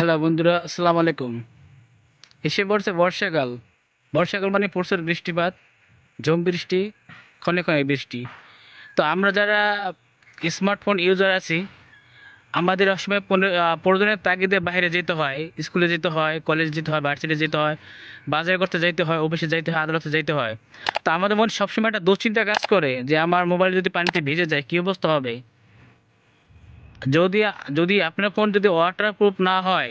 Hello বন্ধুরা, আসসালামু আলাইকুম। এসে পড়ছে বর্ষাকাল। বর্ষাকাল মানে প্রচুর বৃষ্টিপাত ঝুম বৃষ্টি, ক্ষণে ক্ষণে বৃষ্টি। তো আমরা যারা স্মার্টফোন ইউজার আছি, আমাদের অসময় প্রয়োজনের তাগিদে বাইরে যেতে হয়, স্কুলে যেতে হয়, কলেজ যেতে হয় ভার্সিটি যেতে হয়, বাজার করতে যাইতে হয়, অফিসে যাইতে হয়, আদালতে যাইতে হয়। তো আমাদের মনে সবসময় একটা দুশ্চিন্তা কাজ করে যে আমার মোবাইল যদি পানিতে ভিজে যায়, কী অবস্থা হবে? যদি যদি আপনার ফোন যদি ওয়াটারপ্রুফ না হয়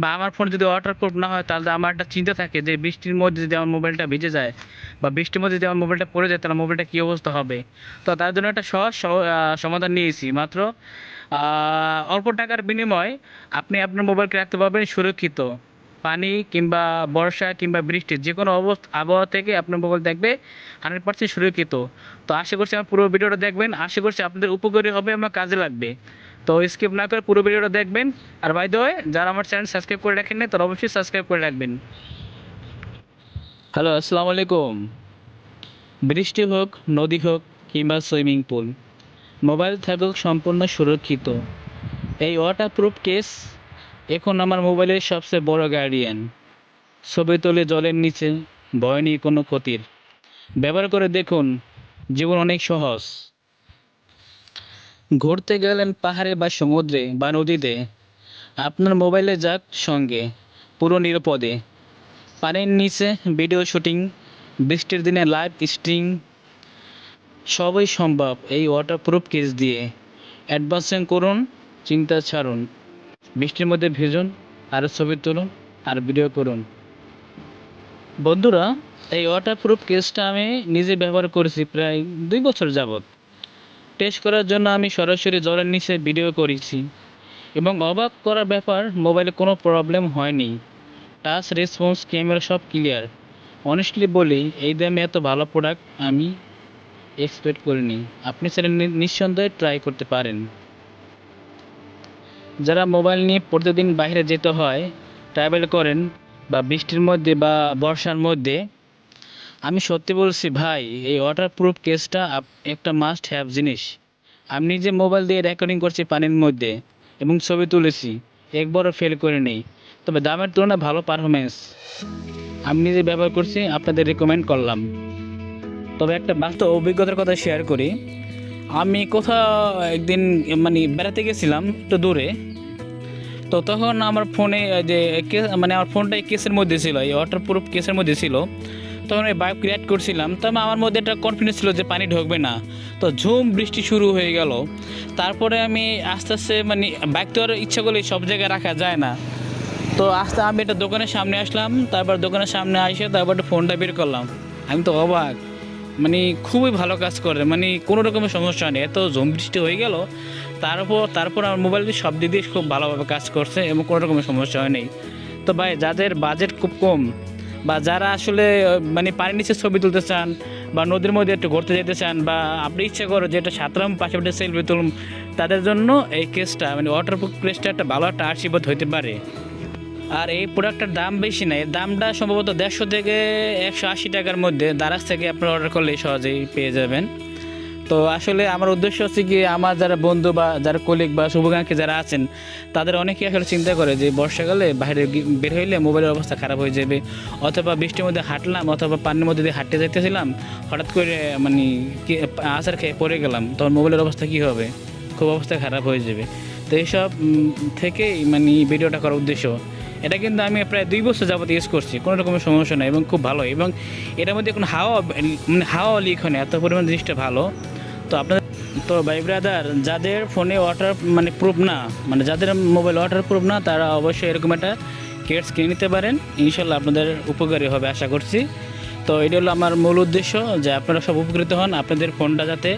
বা আমার ফোন যদি ওয়াটারপ্রুফ না হয়, তাহলে আমার একটা চিন্তা থাকে যে বৃষ্টির মধ্যে যদি আমার মোবাইলটা ভিজে যায় বা বৃষ্টির মধ্যে যদি আমার মোবাইলটা পড়ে যায়, তাহলে মোবাইলটা কী অবস্থা হবে? তো তার জন্য একটা সহজ সমাধান নিয়েছি। মাত্র অল্প টাকার বিনিময়ে আপনি আপনার মোবাইলকে রাখতে পারবেন সুরক্ষিত। পানি কিংবা বর্ষা কিংবা বৃষ্টি যে কোনো অবস্থা, আবহাওয়া থেকে আপনার মোবাইল দেখবে হান্ড্রেড পার্সেন্ট সুরক্ষিত। তো আশা করছি আমার পুরো ভিডিওটা দেখবেন। আশা করছি আপনাদের উপকারী হবে, আমার কাজে লাগবে। তো স্কিপ না করে পুরো ভিডিওটা দেখবেন। আর বাই ওয়ে যারা আমার চ্যানেল সাবস্ক্রাইব করে রাখেন না তারা অবশ্যই সাবস্ক্রাইব করে রাখবেন। হ্যালো আসসালামু আলাইকুম। বৃষ্টি হোক, নদী হোক কিংবা সুইমিং পুল মোবাইল থাকুক সম্পূর্ণ সুরক্ষিত। এই ওয়াটারপ্রুফ কেস এখন আমার মোবাইলের সবচেয়ে বড় গার্ডিয়ান ছবি তোলে জলের নিচে, ভয় নেই কোনো ক্ষতির। ব্যবহার করে দেখুন, জীবন অনেক সহজ। ঘুরতে গেলেন পাহাড়ে বা সমুদ্রে বা নদীতে। আপনার মোবাইলে যাক সঙ্গে, পুরো নিরাপদে। পানির নিচে ভিডিও শুটিং বৃষ্টির দিনে লাইভ স্ট্রিং সবই সম্ভব এই ওয়াটারপ্রুফ কেস দিয়ে। অ্যাডভান্সিং করুন, চিন্তা ছাড়ুন। বৃষ্টির মধ্যে ভিজুন, আর ছবি তুলুন, আর ভিডিও করুন। বন্ধুরা, এই ওয়াটারপ্রুফ কেসটা আমি নিজে ব্যবহার করেছি প্রায় দুই বছর যাবৎ। টেস্ট করার জন্য আমি সরাসরি জলের নিচে ভিডিও করেছি এবং অবাক করার ব্যাপার মোবাইলে কোনো প্রবলেম হয়নি। টাচ রেসপন্স ক্যামেরা সব ক্লিয়ার অনেস্টলি বলি, এই দামে এত ভালো প্রোডাক্ট আমি এক্সপেক্ট করিনি। আপনি সেটা নিঃসন্দেহে ট্রাই করতে পারেন। যারা মোবাইল নিয়ে প্রতিদিন বাইরে যেতে হয় ট্রাভেল করেন, বা বৃষ্টির মধ্যে বা বর্ষার মধ্যে, আমি সত্যি বলছি ভাই, এই ওয়াটারপ্রুফ কেসটা একটা মাস্ট হ্যাভ জিনিস। আমি নিজে মোবাইল দিয়ে রেকর্ডিং করছি পানির মধ্যে এবং ছবি তুলেছি, একবারও ফেল করে নেই তবে দামের তুলনায় ভালো পারফরমেন্স আমি নিজে ব্যবহার করছি, আপনাদের রেকমেন্ড করলাম। তবে একটা বাস্তব অভিজ্ঞতার কথা শেয়ার করি। আমি কোথাও একদিন মানে বেড়াতে গেছিলাম একটু দূরে। তো তখন আমার ফোনে যে কে- মানে আমার ফোনটা এই কেসের মধ্যে ছিল, এই ওয়াটার ওয়াটারপ্রুফ কেসের মধ্যে ছিল। তখন ওই বাইক ক্রিয়েট করছিলাম তবে আমার মধ্যে একটা কনফিডেন্স ছিল যে পানি ঢুকবে না। তো ঝুম বৃষ্টি শুরু হয়ে গেল। তারপরে আমি আস্তে আস্তে মানে বাইক তো আর ইচ্ছা করলে সব জায়গায় রাখা যায় না। তো আস্তে আমি একটা দোকানের সামনে আসলাম, তারপর দোকানের সামনে এসে তারপর একটা ফোনটা বের করলাম। আমি তো অবাক। মানে খুবই ভালো কাজ করে। মানে কোনো রকমের সমস্যা নেই। এত ঝুম বৃষ্টি হয়ে গেল, তারপর তারপর আমার মোবাইলটি সব দিক দিয়ে খুব ভালোভাবে কাজ করছে এবং কোনো রকমের সমস্যা হয় হয়নি তো ভাই, যাদের বাজেট খুব কম বা যারা আসলে মানে পানির নিচে ছবি তুলতে চান বা নদীর মধ্যে একটু ঘুরতে যেতে চান বা আপনি ইচ্ছা করো যে এটা সাঁতরাম পাশাপাশি সেলফি তুলুন, তাদের জন্য এই কেসটা মানে ওয়াটারপ্রুফ কেসটা একটা ভালো একটা আশীর্বাদ হইতে পারে। আর এই প্রোডাক্টটার দাম বেশি না এর দামটা সম্ভবত দেড়শো থেকে একশো আশি টাকার মধ্যে। দারাজ থেকে আপনি অর্ডার করলে সহজেই পেয়ে যাবেন। তো আসলে আমার উদ্দেশ্য হচ্ছে কি, আমার যারা বন্ধু বা যারা কলিগ বা শুভকাঙ্ক্ষী যারা আছেন, তাদের অনেকেই আসলে চিন্তা করে যে বর্ষাকালে বাইরে বের হইলে মোবাইলের অবস্থা খারাপ হয়ে যাবে। অথবা বৃষ্টির মধ্যে হাঁটলাম অথবা পানির মধ্যে দিয়ে হাঁটতে যাইতেছিলাম, হঠাৎ করে মানে কি আচার খেয়ে পড়ে গেলাম। তখন মোবাইলের অবস্থা কী হবে? খুব অবস্থা খারাপ হয়ে যাবে। তো এইসব থেকেই মানে ভিডিওটা করার উদ্দেশ্য। এটা কিন্তু আমি প্রায় দুই বছর যাবত ইউজ করছি, কোনো রকমের সমস্যা নেই এবং খুব ভালো। এবং এটার মধ্যে কোনো হাওয়া মানে হাওয়া লিক হয় না, এত পরিমাণ জিনিসটা ভালো। তো আপনাদের, তো ভাই ব্রাদার যাদের ফোনে ওয়াটার মানে প্রুফ না মানে যাদের মোবাইল ওয়াটার প্রুফ না, তারা অবশ্যই এরকম একটা কেটস কিনে নিতে পারেন। ইনশাল্লাহ আপনাদের উপকারী হবে, আশা করছি। তো এটা হলো আমার মূল উদ্দেশ্য, যে আপনারা সব উপকৃত হন, আপনাদের ফোনটা যাতে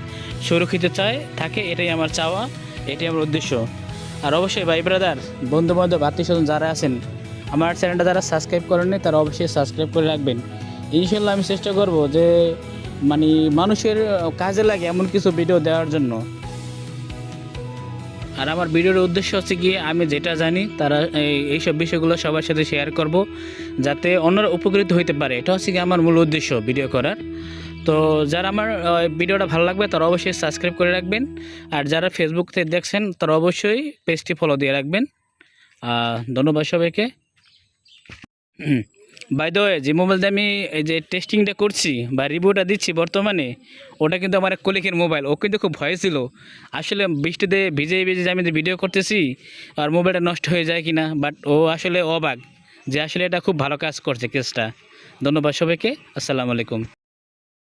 সুরক্ষিত চায়, থাকে, এটাই আমার চাওয়া, এটাই আমার উদ্দেশ্য। আর অবশ্যই ভাই ব্রাদার বন্ধু বান্ধব আত্মীয় স্বজন যারা আছেন আমার চ্যানেলটা যারা সাবস্ক্রাইব করেননি, তারা অবশ্যই সাবস্ক্রাইব করে রাখবেন। ইনশাল্লাহ আমি চেষ্টা করব যে মানে মানুষের কাজে লাগে এমন কিছু ভিডিও দেওয়ার জন্য। আর আমার ভিডিওর উদ্দেশ্য হচ্ছে কি আমি যেটা জানি, তারা এই- এইসব বিষয়গুলো সবার সাথে শেয়ার করব, যাতে অন্যরা উপকৃত হইতে পারে। এটা হচ্ছে কি আমার মূল উদ্দেশ্য ভিডিও করার। তো যারা আমার ভিডিওটা ভালো লাগবে, তারা অবশ্যই সাবস্ক্রাইব করে রাখবেন। আর যারা ফেসবুক থেকে দেখছেন, তারা অবশ্যই পেজটি ফলো দিয়ে রাখবেন। ধন্যবাদ সবাইকে। বাই দ্য ওয়ে যে মোবাইল দিয়ে আমি এই যে টেস্টিংটা করছি বা রিভিউটা দিচ্ছি বর্তমানে, ওটা কিন্তু আমার এক কলিকের মোবাইল ও কিন্তু খুব ভয় ছিল। আসলে বৃষ্টিতে ভিজে ভিজে আমি ভিডিও করতেছি, আর মোবাইলটা নষ্ট হয়ে যায় কিনা বাট ও আসলে অবাক যে আসলে এটা খুব ভালো কাজ করছে কেসটা ধন্যবাদ সবাইকে। আসসালামু আলাইকুম।